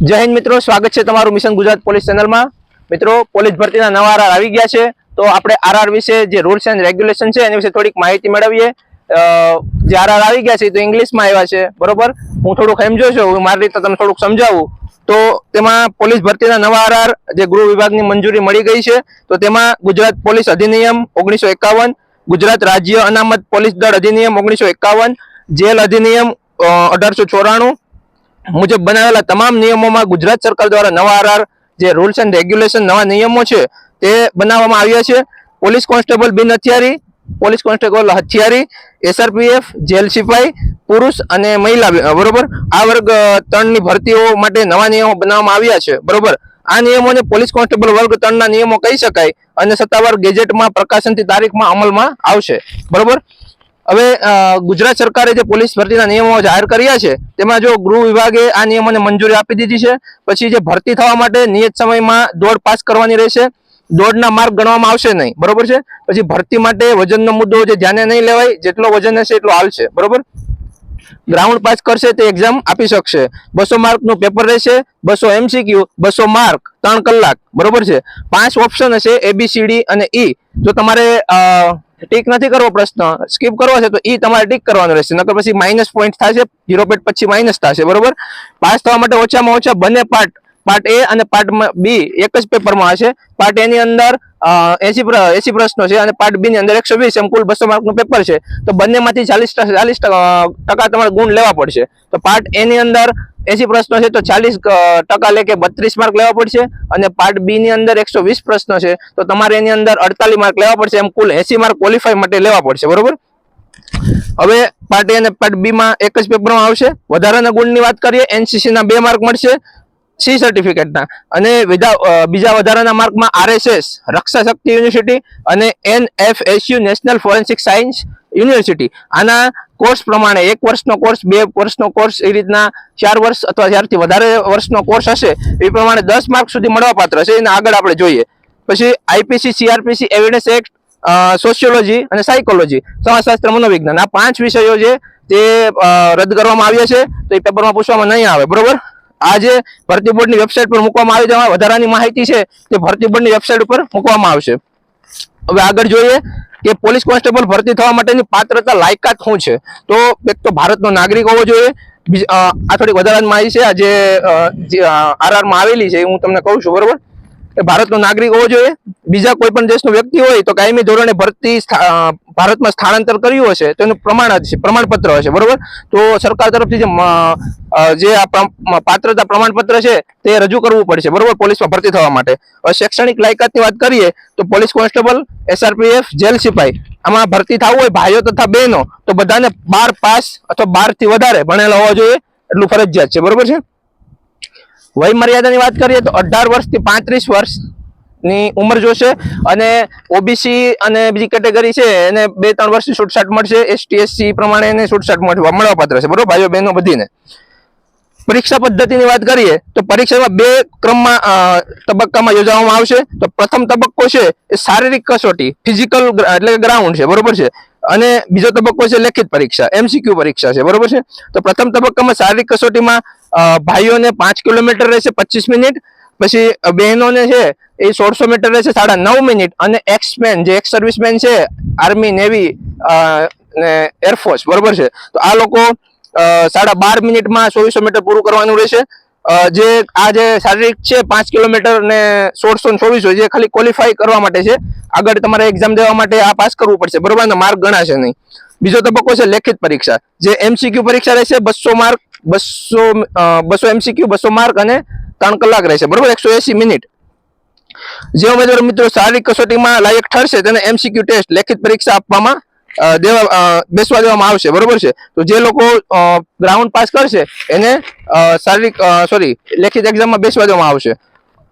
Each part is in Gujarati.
જય હિન્દ મિત્રો, સ્વાગત છે તમારું મિશન ગુજરાત પોલીસ ચેનલમાં. મિત્રો, પોલીસ ભરતીના નવા આરઆર આવી ગયા છે. તો આપણે આરઆર વિશે જે રૂલ્સ એન્ડ રેગ્યુલેશન છે, એની વિશે થોડીક માહિતી મેળવીએ. જે આરઆર આવી ગયા છે તો ઇંગ્લિશમાં આવ્યા છે, બરોબર? હું થોડુંક સમજો છું હું મારી રીતે તમને થોડુંક સમજાવું. તો તેમાં પોલીસ ભરતીના નવા આરઆર જે ગૃહ વિભાગની મંજૂરી મળી ગઈ છે, તો તેમાં ગુજરાત પોલીસ અધિનિયમ ઓગણીસો એકાવન, ગુજરાત રાજ્ય અનામત પોલીસ દળ અધિનિયમ ઓગણીસો એકાવન, જેલ અધિનિયમ અઢારસો ચોરાણું મુજબ બનાવેલા તમામ નિયમોમાં ગુજરાત સરકાર દ્વારા નવા આરઆર જે રૂલ્સ એન્ડ રેગ્યુલેશન નવા નિયમો છે, તે બનાવવામાં આવ્યા છે. પોલીસ કોન્સ્ટેબલ બિન હથિયારી, પોલીસ કોન્સ્ટેબલ હથિયારી એસઆરપીએફ જેલ સિપાઈ, પુરુષ અને મહિલા બરોબર? આ વર્ગ ત્રણની ભરતીઓ માટે નવા નિયમો બનાવવામાં આવ્યા છે, બરોબર? આ નિયમોને પોલીસ કોન્સ્ટેબલ વર્ગ ત્રણના નિયમો કહી શકાય અને સત્તાવાર ગેજેટમાં, પ્રકાશનથી તારીખમાં અમલમાં આવશે, બરોબર? હવે ગુજરાત સરકારે જે પોલીસ ભરતીના નિયમો જાહેર કર્યા છે, તેમાં જો ગૃહ વિભાગે આ નિયમોને મંજૂરી આપી દીધી છે, પછી જે ભરતી થવા માટે નિયત સમયમાં દોડ પાસ કરવાની રહેશે, દોડના માર્ગ ગણવામાં આવશે નહીં, બરોબર છે? પછી ભરતી માટે વજનનો મુદ્દો જે ધ્યાને નહીં લેવાય, જેટલો વજન હશે એટલો હાલશે બરોબર? ગ્રાઉન્ડ પાસ કરશે તે એક્ઝામ આપી શકશે. બસો માર્કનું પેપર રહેશે, બસો એમસીક્યુ બસો માર્ક ત્રણ કલાક. બરોબર છે? પાંચ ઓપ્શન હશે એબીસીડી અને ઈ જો તમારે ટીક નથી કરવો પ્રશ્ન સ્કીપ કરવો છે તો ઈ તમારે ટીક કરવાનો રહેશે. નકર પછી માઇનસ પોઈન્ટ થશે ઝીરો પોઈન્ટ પછી માઇનસ થશે. બરોબર? પાસ થવા માટે ઓછામાં ઓછા બંને પાર્ટ પાર્ટ એ અને પાર્ટ બી એક જ પેપરમાં હશે. પાર્ટ એની અંદર એસી એસી પ્રશ્નો છે અને પાર્ટ બી ની અંદર એકસો વીસ એમ કુલ બસો માર્કનું પેપર છે. તો બંનેમાંથી ચાલીસ ચાલીસ ટકા તમારે ગુણ લેવા પડશે. તો પાર્ટ એની અંદર એસી પ્રશ્નો છે તો ચાલીસ ટકા લે કે બત્રીસ માર્ક લેવા પડશે અને પાર્ટ બી ની અંદર એકસો વીસ પ્રશ્નો છે તો તમારે એની અંદર અડતાલીસ માર્ક લેવા પડશે એમ કુલ એસી માર્ક ક્વોલિફાય માટે લેવા પડશે. બરોબર? હવે પાર્ટ એ અને પાર્ટ બી માં એક જ પેપરમાં આવશે. વધારાના ગુણની વાત કરીએ એનસીસી ના બે માર્ક મળશે. સી સર્ટિફિકેટના અને વિધા બીજા વધારાના માર્કમાં આરએસએસ રક્ષા શક્તિ યુનિવર્સિટી અને NFSU national forensic science university આના કોર્સ પ્રમાણે એક વર્ષનો કોર્સ બે વર્ષનો કોર્સ એ રીતના ચાર વર્ષ અથવા ચારથી વધારે વર્ષનો કોર્સ હશે, એ પ્રમાણે દસ માર્ક સુધી મળવાપાત્ર છે એને આગળ આપણે જોઈએ. પછી IPC CrPC evidence act sociology અને સાયકોલોજી સમાજશાસ્ત્ર, મનોવિજ્ઞાન. આ પાંચ વિષયો છે તે રદ કરવામાં આવ્યા છે. તો એ પેપરમાં પૂછવામાં નહીં આવે. બરોબર? આ જે ભરતી બોર્ડની વેબસાઇટ પર મૂકવામાં આવી જેમાં વધારાની માહિતી છે તે ભરતી બોર્ડની વેબસાઇટ ઉપર મૂકવામાં આવશે. હવે આગળ જોઈએ કે પોલીસ કોન્સ્ટેબલ ભરતી થવા માટેની પાત્રતા લાયકાત શું છે? તો એક તો ભારતનો નાગરિક હોવો જોઈએ. આ થોડીક વધારાની માહિતી છે. આ જે અ, જે આરઆરમાં આવેલી છે એ હું તમને કહું છું બરોબર? એ ભારતનો નાગરિક હોવો જોઈએ. બીજા કોઈ પણ દેશનો વ્યક્તિ હોય તો કાયમી ધોરણે ભરતી ભારતમાં સ્થળાંતર કર્યું હશે, તો તેનું પ્રમાણ હશે પ્રમાણપત્ર હશે, બરોબર? તો સરકાર તરફથી જે જે આ પાત્રતા પ્રમાણપત્ર છે, તે રજૂ કરવું પડશે, બરોબર? પોલીસમાં ભરતી થવા માટે. હવે શૈક્ષણિક લાયકાતની વાત કરીએ, તો પોલીસ કોન્સ્ટેબલ, એસઆરપીએફ, જેલ સિપાઈ, આમાં ભરતી થવું હોય ભાઈઓ તથા બહેનો, તો બધાને બાર પાસ અથવા બારથી વધારે ભણેલા હોવા જોઈએ, એટલું ફરજિયાત છે, બરોબર છે? વય મર્યાદાની વાત કરીએ તો અઢાર વર્ષથી પાંત્રીસ વર્ષની ઉંમર જોશે અને ઓબીસી અને બીજી કેટેગરી છે એને બે ત્રણ વર્ષની છૂટછાટ મળશે. એસટી એસસી પ્રમાણે એને છૂટછાટ મળવા મળવાપાત્ર છે. બરોબર? ભાઈઓ બહેનો બધીને. પરીક્ષા પદ્ધતિની વાત કરીએ, તો પરીક્ષામાં બે ક્રમમાં તબક્કામાં યોજવામાં આવશે. તો પ્રથમ તબક્કો છે એ શારીરિક કસોટી ફિઝિકલ એટલે કે ગ્રાઉન્ડ છે, બરોબર છે? અને બીજો તબક્કો છે લેખિત પરીક્ષા એમસીક્યુ પરીક્ષા છે, બરોબર છે? તો પ્રથમ તબક્કામાં શારીરિક કસોટીમાં ભાઈઓને પાંચ કિલોમીટર રહેશે પચીસ મિનિટ, પછી બહેનોને છે એ સોળસો મીટર રહેશે સાડા નવ મિનિટ, અને એક્સમેન જે એક્સ સર્વિસમેન છે આર્મી નેવી ને એરફોર્સ બરોબર છે? તો આ લોકો સાડા બાર મિનિટમાં ચોવીસો મીટર પૂરું કરવાનું રહેશે. જે આ જે શારીરિક છે, પાંચ કિલોમીટર ને સોળસો ને ચોવીસો જે ખાલી ક્વોલિફાય કરવા માટે છે. આગળ તમારે એક્ઝામ દેવા માટે આ પાસ કરવું પડશે. બરોબર? ને માર્ક ગણાશે નહીં. બીજો તબક્કો છે લેખિત પરીક્ષા. જે એમસીક્યુ પરીક્ષા રહેશે, બસો માર્ક બસો બસો એમસીક્યુ બસો માર્ક અને ત્રણ કલાક રહેશે. બરોબર? એકસો એસી મિનિટ. જે ઉમેદવાર મિત્રો શારીરિક કસોટીમાં લાયક ઠરશે, તેને એમસીક્યુ ટેસ્ટ લેખિત પરીક્ષા આપવામાં દેવા બેસવા દેવામાં આવશે, બરોબર છે? તો જે લોકો ગ્રાઉન્ડ પાસ કરશે, એને શારીરિક સોરી લેખિત એક્ઝામમાં બેસવા દેવામાં આવશે.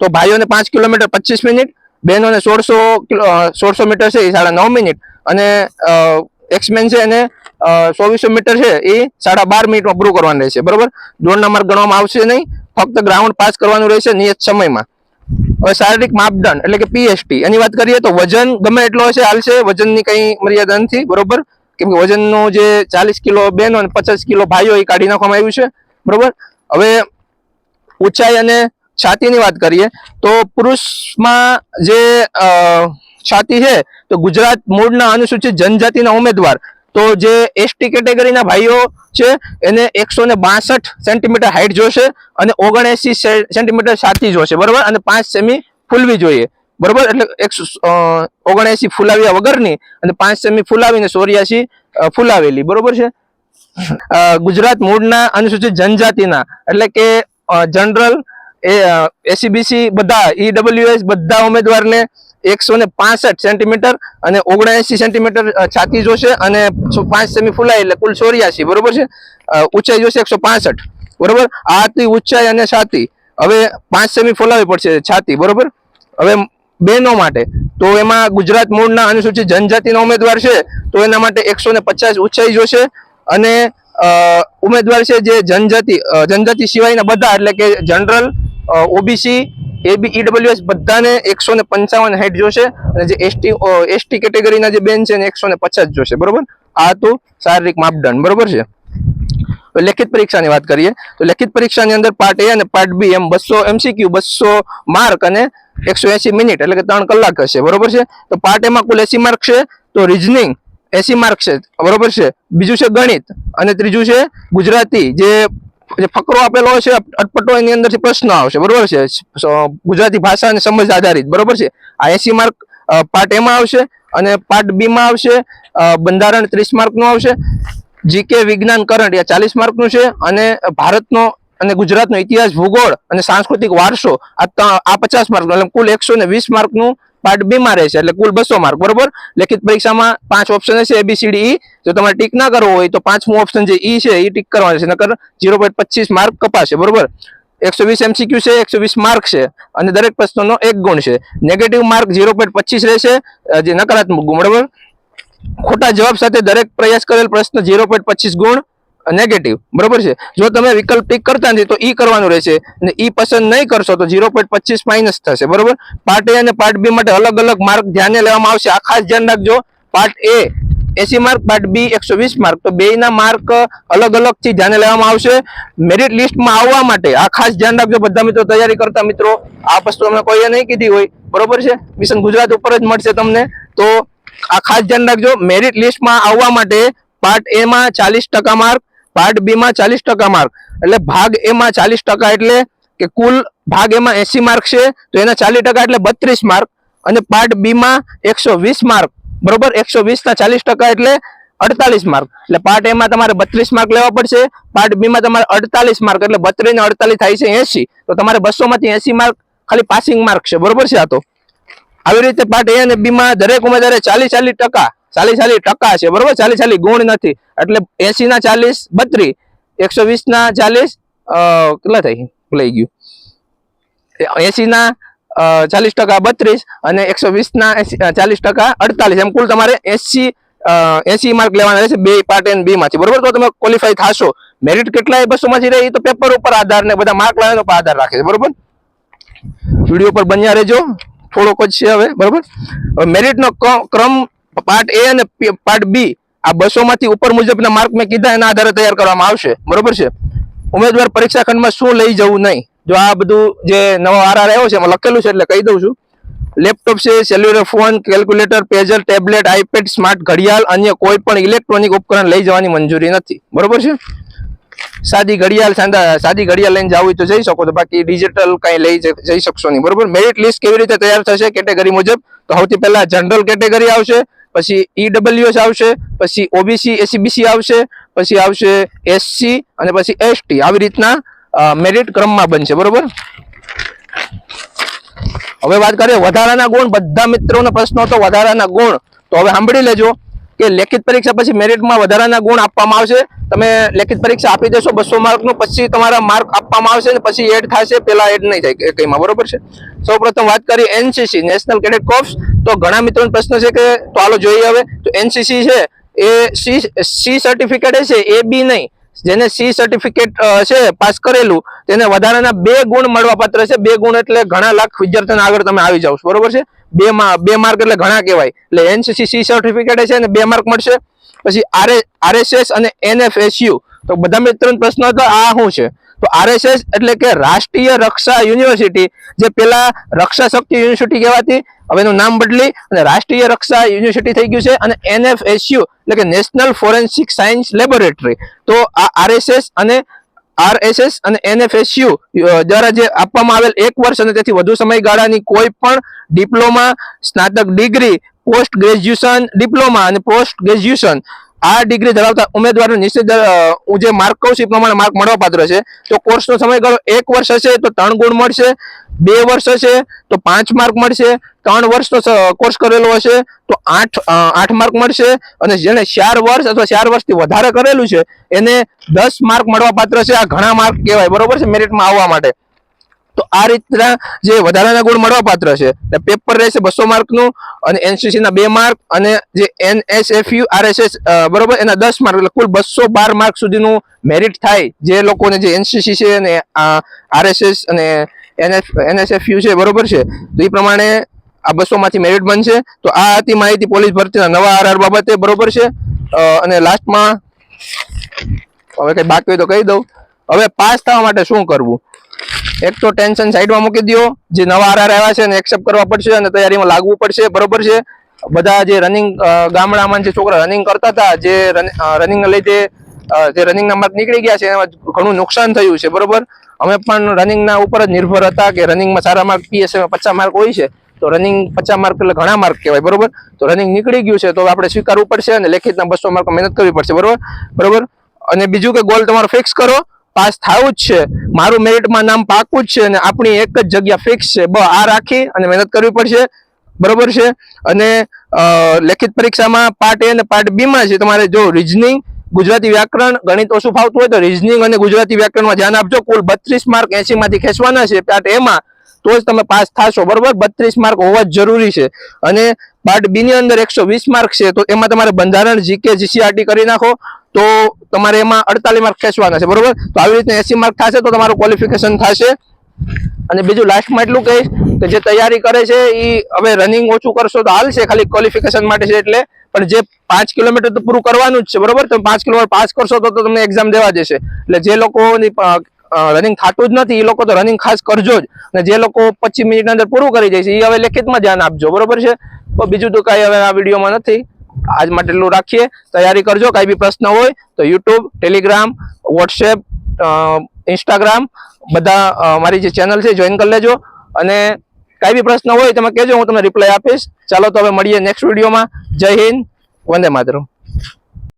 તો ભાઈઓને પાંચ કિલોમીટર પચીસ મિનિટ, બહેનોને સોળસો સોળસો મીટર છે, એ સાડા નવ મિનિટ, અને એક્સમેન છે એને ચોવીસો મીટર છે, એ સાડા બાર મિનિટમાં પૂરું કરવાનું રહેશે, બરોબર? દોડના નંબર ગણવામાં આવશે નહીં, ફક્ત ગ્રાઉન્ડ પાસ કરવાનું રહેશે નિયત સમયમાં. હવે શારીરિક માપદંડ એટલે કે પીએસટી એની વાત કરીએ તો વજન ગમે એટલો હશે, હાલશે, વજનની કઈ મર્યાદા નથી, બરોબર? કેમ કે વજનનું જે ચાલીસ કિલો બેનો અને પચાસ કિલો ભાઈઓ એ કાઢી નાખવામાં આવ્યું છે, બરોબર? હવે ઊંચાઈ અને છાતીની વાત કરીએ તો પુરુષમાં જે છાતી છે, તો ગુજરાત મૂળના અનુસૂચિત જનજાતિના ઉમેદવાર તો જે એસટી કેટેગરીના ભાઈઓ છે એને એકસો ને બાસઠ સેન્ટીમીટર હાઈટ જોશે અને ઓગણએસી સેન્ટીમીટર છાતી જોશે બરોબર? અને પાંચ સેમી ફૂલવી જોઈએ બરોબર? એટલે એકસો ઓગણએસી ફૂલાવ્યા વગરની અને પાંચ સેમી ફૂલાવીને ચોર્યાસી અ, ફૂલાવેલી બરોબર છે? ગુજરાત મૂળના અનુસૂચિત જનજાતિના એટલે કે જનરલ એ એસીબીસી બધા ઈડબ્લ્યુએસ બધા ઉમેદવારને એકસો ને પાસઠ સેન્ટીમીટર અને ઓગણએસી સેન્ટીમીટર છાતી જોશે અને પાંચ સેમી ફૂલાય એટલે કુલ ચોર્યાસી, બરોબર છે? ઊંચાઈ જોશે એકસો પાસઠ, બરોબર? આ હતી ઊંચાઈ અને છાતી. હવે પાંચ સેમી ફૂલાવી પડશે છાતી, બરોબર? હવે બહેનો માટે, તો એમાં ગુજરાત મૂળના અનુસૂચિત જનજાતિના ઉમેદવાર છે, તો એના માટે એકસો પચાસ ઊંચાઈ જોશે અને ઉમેદવાર છે જે જનજાતિ જનજાતિ સિવાયના બધા, એટલે કે જનરલ ઓબીસી એબી ઈડબ્લ્યુએસ બધાને એકસો ને પંચાવન હાઈટ જોશે અને જે એસટી એસટી કેટેગરીના જે બેન છે એને એકસો ને પચાસ જોશે. બરોબર? આ તો શારીરિક માપદંડ. બરોબર છે? લેખિત પરીક્ષાની વાત કરીએ. તો લેખિત પરીક્ષાની અંદર પાર્ટ એ અને પાર્ટ બી એમ બસો એમસીક્યુ બસો માર્ક અને એકસો એસી મિનિટ એટલે કે ત્રણ કલાક હશે. બરોબર છે? તો પાર્ટ એમાં કુલ એસી માર્ક છે. તો રિઝનિંગ એસી માર્ક છે. બરોબર છે? બીજું છે ગણિત અને ત્રીજું છે ગુજરાતી. જે જે ફકરો આપેલો છે, અટપટો એની અંદરથી પ્રશ્ન આવશે, બરોબર છે? ગુજરાતી ભાષા અને સમજ આધારિત, બરોબર છે? આ એસી માર્ક પાર્ટ એમાં આવશે અને પાર્ટ બીમાં આવશે બંધારણ ત્રીસ માર્કનું આવશે, જીકે વિજ્ઞાન કરંટ એ ચાલીસ માર્કનું છે અને ભારતનો અને ગુજરાતનો ઇતિહાસ ભૂગોળ અને સાંસ્કૃતિક વારસો આ આ પચાસ માર્ક એટલે કુલ એકસો ને વીસ માર્કનું પાર્ટ બી માં રહેશે એટલે કુલ બસો માર્ક બરોબર? લેખિત પરીક્ષામાં પાંચ ઓપ્શન હશે એબીસીડી ઈ જો તમારે ટીક ના કરવો હોય તો પાંચમું ઓપ્શન જે ઈ છે, એ ટીક કરવાનું છે, નકર ઝીરો પોઈન્ટ પચીસ માર્ક કપાશે, બરોબર? એકસો વીસ એમસીક્યુ છે, એકસો વીસ માર્ક છે, અને દરેક પ્રશ્નનો એક ગુણ છે. નેગેટિવ માર્ક ઝીરો પોઈન્ટ પચીસ રહેશે જે નકારાત્મક ગુણ, બરોબર? ખોટા જવાબ સાથે દરેક પ્રયાસ કરેલ પ્રશ્ન ઝીરો પોઈન્ટ પચીસ ગુણ નેગેટિવ બરોબર છે? જો તમે વિકલ્પ ટીક કરતા નથી, તો ઈ કરવાનું રહેશે. અને ઈ પસંદ નહીં કરશો, તો ઝીરો પોઈન્ટ પચીસ માઇનસ થશે. બરોબર? પાર્ટ એ અને પાર્ટ બી માટે અલગ અલગ માર્ક ધ્યાને લેવામાં આવશે. આ ખાસ ધ્યાન રાખજો. પાર્ટ એ એસી માર્ક પાર્ટ બી એકસો વીસ માર્ક. તો બેયના માર્ક અલગ અલગથી ધ્યાને લેવામાં આવશે. મેરિટ લિસ્ટમાં આવવા માટે આ ખાસ ધ્યાન રાખજો. બધા મિત્રો તૈયારી કરતા મિત્રો, આ વસ્તુ અમે કોઈએ નહીં કીધી હોય. બરોબર છે? મિશન ગુજરાત ઉપર જ મળશે તમને. તો આ ખાસ ધ્યાન રાખજો. મેરિટ લિસ્ટમાં આવવા માટે પાર્ટ એ માં ચાલીસ ટકા માર્ક પાર્ટ બી માં ચાલીસ ટકા માર્ક એટલે ભાગ એ માં ચાલીસ ટકા એટલે કે કુલ ભાગ એમાં એસી માર્ક છે, તો એના ચાલીસ ટકા એટલે બત્રીસ માર્ક અને પાર્ટ બી માં એકસો વીસ માર્ક બરોબર? એકસો વીસ ના ચાલીસ ટકા એટલે અડતાલીસ માર્ક એટલે પાર્ટ એમાં તમારે બત્રીસ માર્ક લેવા પડશે પાર્ટ બી માં તમારે અડતાલીસ માર્ક એટલે બત્રીસ ને અડતાલીસ થાય છે એસી તો તમારે બસો માંથી એસી માર્ક ખાલી પાસિંગ માર્ક છે. બરોબર છે આ તો? આવી રીતે પાર્ટ એ અને બી માં દરેક ચાલીસ ચાલીસ ટકા ચાલીસ ચાલીસ ટકા છે, બરોબર? ચાલીસ ચાલીસ ગુણ નથી. એટલે એસી ના ચાલીસ, બત્રીસ. એકસો વીસ ના ચાલીસ કેટલા થઈ? ભૂલાઈ ગયું. એસી ના ચાલીસ ટકા બત્રીસ અને એકસો વીસ ના ચાલીસ ટકા અડતાલીસ. એમ કુલ તમારે એસી એસી માર્ક લેવાના રહેશે બે પાર્ટ એન બી માંથી. બરોબર? તો તમે ક્વોલિફાઈ થશો. મેરિટ કેટલા બસો માંથી રહે તો પેપર ઉપર આધાર ને બધા માર્ક લાવે પર આધાર રાખે છે. બરોબર? વીડિયો પર બન્યા રહેજો. થોડોક જ છે હવે. બરોબર? મેરિટનો ક્રમ પાર્ટ એ અને પાર્ટ બી આ બસો માંથી ઉપર મુજબના માર્ક મેં કીધા, એના આધારે તૈયાર કરવામાં આવશે. બરોબર છે? ઉમેદવાર પરીક્ષા ખંડમાં શું લઈ જવું નહીં? જો આ બધું જે નવો આર આવ્યો છે, એમાં લખેલું છે એટલે કહી દઉં છું. લેપટોપ છે cellular phone calculator pager tablet iPad smart ઘડિયાળ, અન્ય કોઈ પણ ઇલેક્ટ્રોનિક ઉપકરણ લઈ જવાની મંજૂરી નથી. બરોબર છે? સાદી ઘડિયાળ, સાંદા, સાદી ઘડિયાળ લઈને જવું તો જઈ શકો, તો બાકી ડિજિટલ કંઈ લઈ જઈ શકશો નહીં. બરોબર? મેરિટ લિસ્ટ કેવી રીતે તૈયાર થશે કેટેગરી મુજબ? તો સૌથી પહેલા જનરલ કેટેગરી આવશે. પછી ઈડબલ્યુએસ આવશે, પછી ઓબીસી એસીબીસી આવશે, પછી આવશે એસસી અને પછી એસટી આવી રીતના મેરિટ ક્રમમાં બનશે, બરોબર? હવે વાત કરીએ વધારાના ગુણ. બધા મિત્રોનો પ્રશ્ન હતો વધારાના ગુણ. તો હવે સાંભળી લેજો. કે લેખિત પરીક્ષા પછી મેરિટમાં વધારાના ગુણ આપવામાં આવશે. તમે લેખિત પરીક્ષા આપી દેશો, બસો માર્કનું પછી તમારા માર્ક આપવામાં આવશે ને પછી એડ થશે, પેલા એડ નહીં થાય કઈમાં બરોબર છે? સૌપ્રથમ વાત કરી એનસીસી નેશનલ કેડેટ કોર્પ્સ તો ઘણા મિત્રોનો પ્રશ્ન છે કે, તો હાલો જોઈએ હવે. તો એનસીસી છે, એ સી સી સર્ટિફિકેટ છે એ બી નહીં. જેને સી સર્ટિફિકેટ છે, પાસ કરેલું, તેને વધારાના બે ગુણ મળવા પાત્ર છે. બે ગુણ એટલે ઘણા લાખ વિદ્યાર્થીઓને આગળ તમે આવી જાવ બરોબર છે? બે બે માર્ક એટલે ઘણા કહેવાય. એટલે એનસીસી સી સર્ટિફિકેટ છે ને બે માર્ક મળશે. પછી આરએ આરએસએસ અને એનએફએસયુ તો બધા મિત્રોનો પ્રશ્ન હતો, આ શું છે? તો આરએસએસ એટલે કે રાષ્ટ્રીય રક્ષા યુનિવર્સિટી, જે પેલા રક્ષા શક્તિ યુનિવર્સિટી કહેવાતી હવે એનું નામ બદલી અને રાષ્ટ્રીય રક્ષા યુનિવર્સિટી થઈ ગયું છે અને એનએફએસયુ એટલે કે નેશનલ ફોરેન્સિક સાયન્સ લેબોરેટરી. તો આ આરએસએસ અને આરએસએસ અને એનએફએસયુ દ્વારા જે આપવામાં આવેલ એક વર્ષ અને તેથી વધુ સમયગાળાની કોઈ પણ ડિપ્લોમા, સ્નાતક ડિગ્રી, પોસ્ટ ગ્રેજ્યુએશન ડિપ્લોમા અને પોસ્ટ ગ્રેજ્યુએશન આ ડિગ્રી ધરાવતા ઉમેદવારને નિશ્ચિત હું જે માર્ક કહું છું પ્રમાણે માર્ક મળવાપાત્ર છે. તો કોર્સનો સમયગાળો એક વર્ષ હશે તો ત્રણ ગુણ મળશે, બે વર્ષ હશે તો પાંચ માર્ક મળશે, ત્રણ વર્ષનો કોર્સ કરેલો હશે તો આઠ આઠ માર્ક મળશે અને જેને ચાર વર્ષ અથવા ચાર વર્ષથી વધારે કરેલું છે, એને દસ માર્ક મળવાપાત્ર છે. આ ઘણા માર્ક કહેવાય. બરોબર છે? મેરિટમાં આવવા માટે. તો આ રીતના જે વધારાના ગુણ મળવાપાત્ર છે. એટલે પેપર રહેશે બસો માર્કનું અને એનસીસી ના બે માર્ક અને જે એનએસએફયુ આરએસએસ બરોબર? એના દસ માર્ક, એટલે કુલ બસો બાર માર્ક સુધીનું મેરિટ થાય જે લોકોને જે એનસીસી છે અને આરએસએસ અને એનએફ એનએસએફયુ છે, બરોબર છે? તો એ પ્રમાણે આ બસો માંથી મેરિટ બનશે. તો આ હતી માહિતી પોલીસ ભરતીના નવા આરઆર બાબતે, બરોબર છે? અને લાસ્ટમાં હવે કઈ બાકી હોય તો કહી દઉં. હવે પાસ થવા માટે શું કરવું? એક તો ટેન્શન સાઈડમાં મૂકી દો જે નવા આરઆર આવ્યા છે એને એક્સેપ્ટ કરવા પડશે અને તૈયારીમાં લાગવું પડશે, બરોબર છે? બધા જે રનિંગ ગામડામાં જે છોકરા રનિંગ કરતા હતા, જે રનિંગ લીધે જે રનિંગના માર્ક નીકળી ગયા છે, એમાં ઘણું નુકસાન થયું છે, બરોબર? અમે પણ રનિંગના ઉપર જ નિર્ભર હતા કે રનિંગમાં સારા માર્ક પીએસએમાં પચાસ માર્ક હોય છે, તો રનિંગ પચાસ માર્ક એટલે ઘણા માર્ક કહેવાય, બરોબર? તો રનિંગ નીકળી ગયું છે, તો આપણે સ્વીકારવું પડશે અને લેખિતના બસો માર્ક મહેનત કરવી પડશે, બરોબર? બરોબર? અને બીજું કે ગોલ તમારો ફિક્સ કરો પાસ થવું જ છે. મારું મેરિટમાં નામ પાકું જ છે અને આપણી એક જ જગ્યા ફિક્સ છે. બ, આ રાખી અને મહેનત કરવી પડશે. બરોબર છે? અને લેખિત પરીક્ષામાં પાર્ટ એ અને પાર્ટ બીમાં છે. તમારે જો રિઝનિંગ ગુજરાતી વ્યાકરણ, ગણિત ઓછું ફાવતું હોય તો રિઝનિંગ અને ગુજરાતી વ્યાકરણમાં ધ્યાન આપજો. કુલ બત્રીસ માર્ક એસી માંથી ખેંચવાના છે પાર્ટ એમાં તો જ તમે પાસ થશો. બરોબર? બત્રીસ માર્ક હોવા જ જરૂરી છે. અને પાર્ટ બી ની અંદર એકસો વીસ માર્ક છે, તો એમાં તમારે બંધારણ જીકે જીસીઆરટી કરી નાખો, તો તમારે એમાં અડતાલીસ માર્ક ખેંચવાના છે, બરોબર? તો આવી રીતે એસી માર્ક થશે, તો તમારું ક્વોલિફિકેશન થશે. અને બીજું લાસ્ટમાં એટલું કહીશ કે જે તૈયારી કરે છે એ હવે રનિંગ ઓછું કરશો તો હાલશે, ખાલી ક્વોલિફિકેશન માટે છે એટલે. પણ જે પાંચ કિલોમીટર તો પૂરું કરવાનું જ છે, બરોબર? તમે પાંચ કિલોમીટર પાસ કરશો તો તમને એક્ઝામ દેવા જશે. એટલે જે લોકોની રનિંગ થતું જ નથી એ લોકો તો રનિંગ ખાસ કરજો જ. અને જે લોકો પચીસ મિનિટની અંદર પૂરું કરી જાય એ હવે લેખિતમાં ધ્યાન આપજો, બરોબર છે? બીજું તો કાંઈ હવે આ વિડીયોમાં નથી. આજ માટે એટલું રાખીએ. તૈયારી કરજો, કાંઈ બી પ્રશ્ન હોય તો યુટ્યુબ ટેલિગ્રામ વોટ્સએપ ઇન્સ્ટાગ્રામ બધા મારી જે ચેનલ છે, જોઈન કરી લેજો. અને કાંઈ બી પ્રશ્ન હોય તમે કહેજો, હું તમને રિપ્લાય આપીશ. ચાલો તો હવે મળીએ નેક્સ્ટ વિડીયોમાં. જય હિન્દ. વંદે માતરમ.